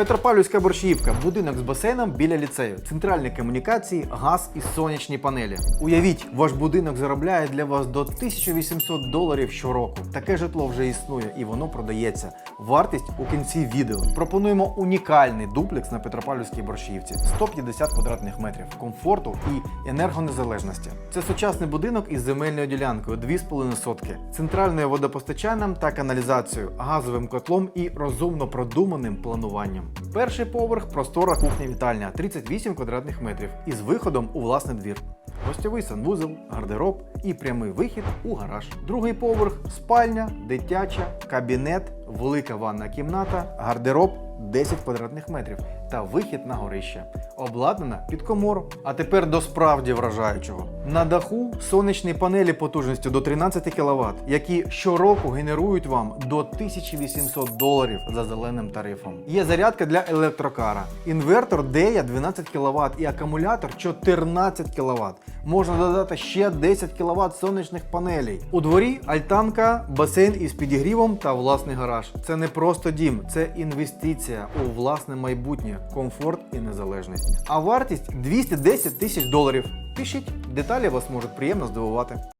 Петропавлівська борщівка, будинок з басейном біля ліцею, центральні комунікації, газ і сонячні панелі. Уявіть, ваш будинок заробляє для вас до 1800 доларів щороку. Таке житло вже існує і воно продається. Вартість у кінці відео. Пропонуємо унікальний дуплекс на Петропавлівській борщівці 150 квадратних метрів комфорту і енергонезалежності. Це сучасний будинок із земельною ділянкою 2,5 сотки, центральною водопостачанням та каналізацією, газовим котлом і розумно продуманим плануванням. Перший поверх простора кухня-вітальня 38 квадратних метрів із виходом у власний двір. Гостьовий санвузол, гардероб і прямий вихід у гараж. Другий поверх спальня, дитяча, кабінет, велика ванна кімната, гардероб 10 квадратних метрів та вихід на горище. Обладнана під комору. А тепер до справді вражаючого. На даху сонячні панелі потужністю до 13 кВт, які щороку генерують вам до 1800 доларів за зеленим тарифом. Є зарядка для електрокара, інвертор DEA 12 кВт і акумулятор 14 кВт. Можна додати ще 10 кВт сонячних панелей. У дворі альтанка, басейн із підігрівом та власний гараж. Це не просто дім, це інвестиція у власне майбутнє, комфорт і незалежність. А вартість 210 тисяч доларів. Пишіть, деталі вас можуть приємно здивувати.